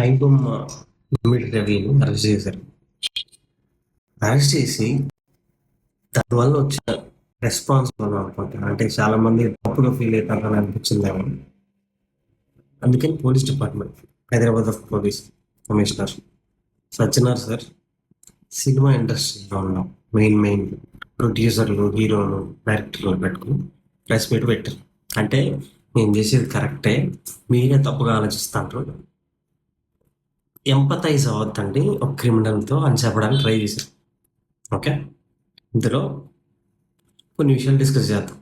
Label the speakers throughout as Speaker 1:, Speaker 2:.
Speaker 1: IBomma immediate రవిని arrest చేశారు. Arrest చేసి దానివల్ల వచ్చిన రెస్పాన్స్ మనం అనుకుంటాను అంటే చాలా మంది తప్పుగా ఫీల్ అవుతారని అనిపించిందేమో అందుకని police department Hyderabad of police commissioner Sajjanar sir cinema ఇండస్ట్రీలో ఉన్నాం మెయిన్ మెయిన్ ప్రొడ్యూసర్లు హీరోలు డైరెక్టర్లు పెట్టుకుని ప్రెస్ మీట్ పెట్టారు. అంటే నేను చేసేది కరెక్టే మీరే తప్పుగా ఆలోచిస్తాంటారు ఎంపతైజ్ అవ్వద్దండి. ఒక క్రిమినల్తో అని చెప్పడానికి ట్రై చేశారు ఓకే? ఇందులో కొన్ని విషయాలు డిస్కస్ చేద్దాం.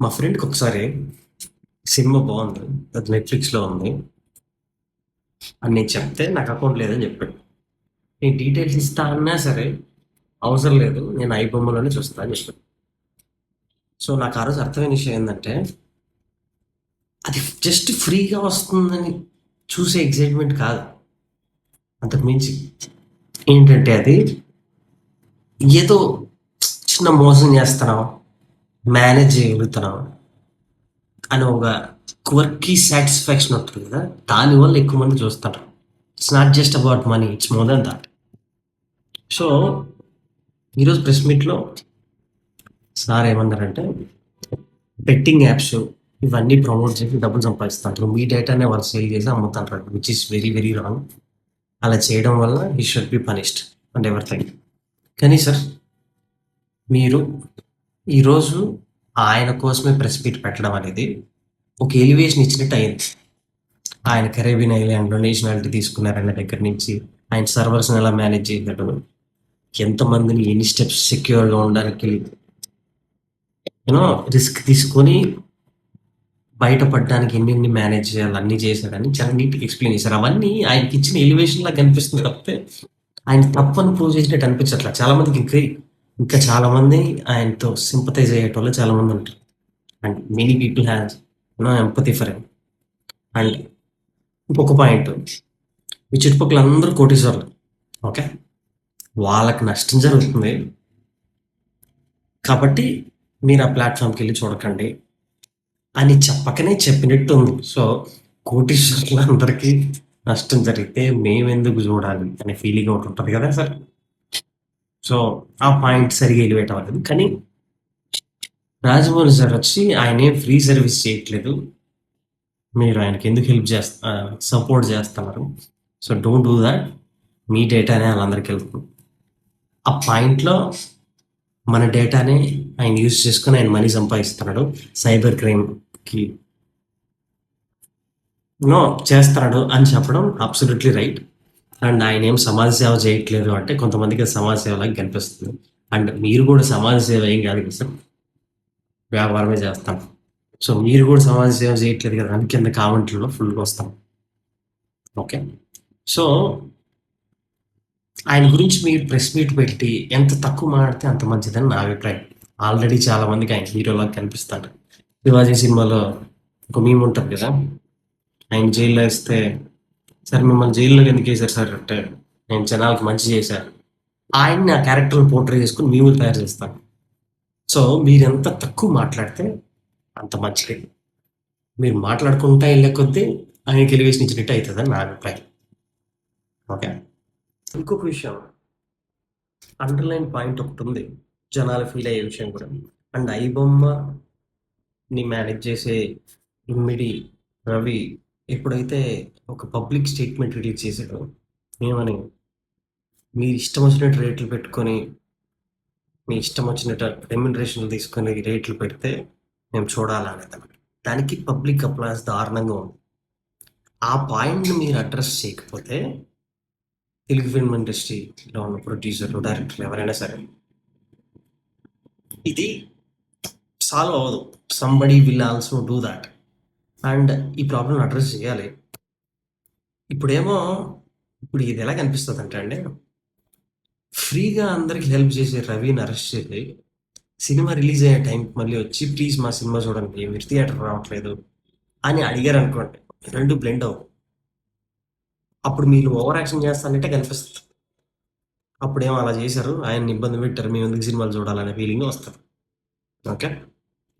Speaker 1: మా ఫ్రెండ్కి ఒకసారి సినిమా బాగుంది. అది నెట్ఫ్లిక్స్లో ఉంది. అని నేను చెప్తే నాకు అకౌంట్ లేదని చెప్పాడు. నేను డీటెయిల్స్ ఇస్తా అన్నా సరే అవసరం లేదు. నేను ఐబొమ్మలోనే చూస్తా అని చెప్పాడు. సో నాకు ఆ రోజు అర్థమైన విషయం ఏంటంటే అది జస్ట్ ఫ్రీగా వస్తుందని చూసే ఎగ్జైట్మెంట్ కాదు. అంతకు మించి ఏంటంటే అది ఏదో చిన్న మోసం చేస్తున్నాం మేనేజ్ చేయగలుగుతున్నాం అని ఒక క్వర్కీ సాటిస్ఫాక్షన్ వస్తుంది కదా. దానివల్ల ఎక్కువ మంది చూస్తారు it's not just about money it's more than that so ఈరోజు ప్రెస్ మీట్లో సార్ ఏమన్నారంటే బెట్టింగ్ యాప్స్ ఇవన్నీ ప్రమోట్ చేసి డబ్బులు సంపాదిస్తుంటారు మీ డేటానే వాళ్ళు సేల్ చేసి అమ్ముతుంటారు which is very very wrong అలా చేయడం వల్ల ఈ should be punished and everything కానీ సార్ మీరు ఈరోజు ఆయన కోసమే ప్రెస్ మీట్ పెట్టడం అనేది ఒక ఎలివేషన్ ఇచ్చినట్టు అయింది. ఆయన కరేబియన్ ఐలాండ్లో నేషనాలిటీ తీసుకున్నారన్న దగ్గర నుంచి ఆయన సర్వర్స్ని ఎలా మేనేజ్ చేయగలడు ఎంతమందిని ఎన్ని స్టెప్స్ సెక్యూర్గా ఉండడానికి యూనో రిస్క్ తీసుకొని బయటపడడానికి ఎన్ని ఎన్ని మేనేజ్ చేయాలి అన్ని చేశాడని చాలా నీట్గా ఎక్స్ప్లెయిన్ చేశారు. అవన్నీ ఆయనకి ఇచ్చిన ఎలివేషన్ లా కనిపిస్తుంది తప్పితే ఆయన తప్పని ప్రూవ్ చేసినట్టు అనిపించట్లా చాలా మందికి ఇంకా ఇంకా చాలా మంది ఆయనతో సింపతైజ్ అయ్యేటోళ్ళు చాలా మంది ఉంటారు. And many people has no empathy for them and ఇంకొక పాయింట్ మీ చుట్టుపక్కల అందరూ కోటీశ్వర్లు. ఓకే వాళ్ళకి నష్టం జరుగుతుంది. కాబట్టి మీరు ఆ ప్లాట్ఫామ్కి వెళ్ళి చూడకండి. అని చెప్పకనే చెప్పినట్టు ఉంది సో కోటీశ్వరులందరికీ నష్టం జరిగితే మేమెందుకు చూడాలి అనే ఫీలింగ్ ఒకటి ఉంటుంది కదా సార్. సో ఆ పాయింట్ సరిగా ఎలివేట్ అవ్వలేదు. కానీ రాజమౌళి సార్ వచ్చి ఆయన ఏం ఫ్రీ సర్వీస్ చేయట్లేదు. మీరు ఆయనకి ఎందుకు హెల్ప్ చేస్తా సపోర్ట్ చేస్తున్నారు? సో డోంట్ డూ దాట్ మీ డేటానే వాళ్ళందరికీ వెళ్తుంది ఆ పాయింట్లో మన డేటానే ఆయన యూజ్ చేసుకొని ఆయన మనీ సంపాదిస్తున్నాడు. సైబర్ కి నో చేస్తాడు అని చెప్పడం అబ్సల్యూట్లీ రైట్ అండ్ ఆయన ఏం సమాజ సేవ చేయట్లేదు అంటే కొంతమందికి సమాజ సమాజ సేవలాగా కనిపిస్తుంది. అండ్ మీరు కూడా సమాజ సేవ ఏం కాదు కదా. సార్ వ్యాపారమే చేస్తాం. సో మీరు కూడా సమాజ సేవ చేయట్లేదు కదా. అని కింద కామెంట్లలో ఫుల్గా వస్తాం. ఓకే సో ఆయన గురించి మీరు ప్రెస్ మీట్ పెట్టి ఎంత తక్కువ మాట్లాడితే అంత మంచిదని నా అభిప్రాయం. ఆల్రెడీ చాలా మందికి ఆయన హీరోలాగా కనిపిస్తాడు. శివాజీ సినిమాలో ఒక మేము ఉంటుంది కదా? ఆయన జైల్లో వేస్తే సార్ మిమ్మల్ని జైల్లో ఎందుకు వేశారు సార్? అంటే నేను జనాలకు మంచి చేశాను. ఆయన్ని ఆ క్యారెక్టర్ని పోర్ట్రే చేసుకుని మేము తయారు చేస్తాను. సో మీరు ఎంత తక్కువ మాట్లాడితే అంత మంచిది. మీరు మాట్లాడుకుంటా వెళ్ళే కొద్దీ ఆయనకి ఎలివేషన్ ఇచ్చినట్టు అవుతుందని నా అభిప్రాయం. ఓకే? ఇంకొక విషయం. అండర్లైన్ పాయింట్ ఒకటి ఉంది. జనాలు ఫీల్ అయ్యే విషయం కూడా. అండ్ ని మేనేజ్ చేసే ఇమ్మిడి రవి ఎప్పుడైతే ఒక పబ్లిక్ స్టేట్మెంట్ రిలీజ్ చేశాడో ఏమని? మీరు ఇష్టం వచ్చినట్టు రేట్లు పెట్టుకొని మీ ఇష్టం వచ్చినట్టు రెమ్యునరేషన్లు తీసుకొని రేట్లు పెడితే మేము చూడాలనేది దానికి. పబ్లిక్ అప్లాస్ దారుణంగా ఉంది. ఆ పాయింట్ని మీరు అడ్రస్ చేయకపోతే తెలుగు ఫిల్మ్ ఇండస్ట్రీలో ఉన్న ప్రొడ్యూసర్లు డైరెక్టర్లు ఎవరైనా సరే ఇది సాల్వ్ అవ్వదు. Somebody will also do that and ఈ ప్రాబ్లం అడ్రస్ చేయాలి. ఇప్పుడేమో ఇప్పుడు ఇది ఎలా కనిపిస్తుంది అంటే అండి ఫ్రీగా అందరికి హెల్ప్ చేసే రవిని అరెస్ట్ చేసి సినిమా రిలీజ్ అయ్యే టైంకి మళ్ళీ వచ్చి ప్లీజ్ మా సినిమా చూడండి మీరు థియేటర్ రావట్లేదు అని అడిగారు అనుకోండి రెండు బ్లెండ్ అవ్వు. అప్పుడు మీరు ఓవర్ యాక్షన్ చేస్తానంటే కనిపిస్తుంది. అప్పుడేమో అలా చేశారు ఆయన ఇబ్బంది పెట్టారు మేము ఎందుకు సినిమాలు చూడాలనే ఫీలింగ్ వస్తుంది. ఓకే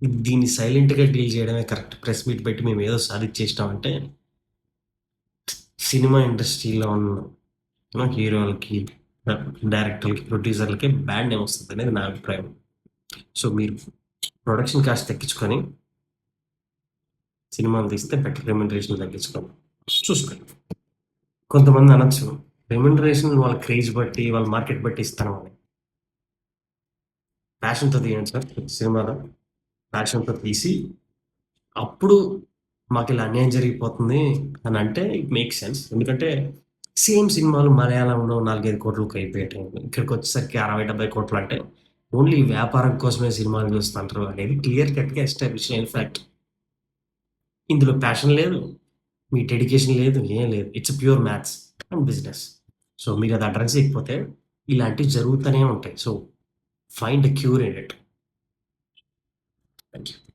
Speaker 1: దీన్ని సైలెంట్గా డీల్ చేయడమే కరెక్ట్. ప్రెస్ మీట్ పెట్టి మేము ఏదో సాధించేసినామంటే సినిమా ఇండస్ట్రీలో ఉన్న హీరోలకి డైరెక్టర్లకి ప్రొడ్యూసర్లకి బ్యాడ్ నేమ్ వస్తుంది అనేది నా అభిప్రాయం. సో మీరు ప్రొడక్షన్ కాస్ట్ తగ్గించుకొని సినిమాలు తీస్తే బెటర్ రెమ్యూనరేషన్ తగ్గించుకోండి. చూసుకోండి. కొంతమంది అనొచ్చు రెమ్యూనరేషన్ వాళ్ళ క్రేజ్ బట్టి వాళ్ళ మార్కెట్ బట్టి ఇస్తాను అని. ప్యాషన్తో తీయండి సార్ సినిమాలో. ప్యాషన్తో తీసి అప్పుడు మాకు ఇలా అన్యాయం జరిగిపోతుంది అని అంటే ఇట్ మేక్ సెన్స్ ఎందుకంటే సేమ్ సినిమాలు మలయాళంలో నాలుగైదు కోట్లకు అయిపోయాయి. ఇక్కడికి వచ్చేసరికి అరవై డెబ్బై కోట్లు అంటే ఓన్లీ వ్యాపారం కోసమే సినిమాలు చూస్తుంటారు అనేది క్లియర్ కట్గా ఎస్టాబ్లిష్ అయిన ఫ్యాక్ట్ ఇందులో ప్యాషన్ లేదు మీ డెడికేషన్ లేదు ఏం లేదు. It's pure maths and business so మీరు అది అడ్రస్ చేయకపోతే ఇలాంటివి జరుగుతూనే ఉంటాయి. So find cure in it Thank you.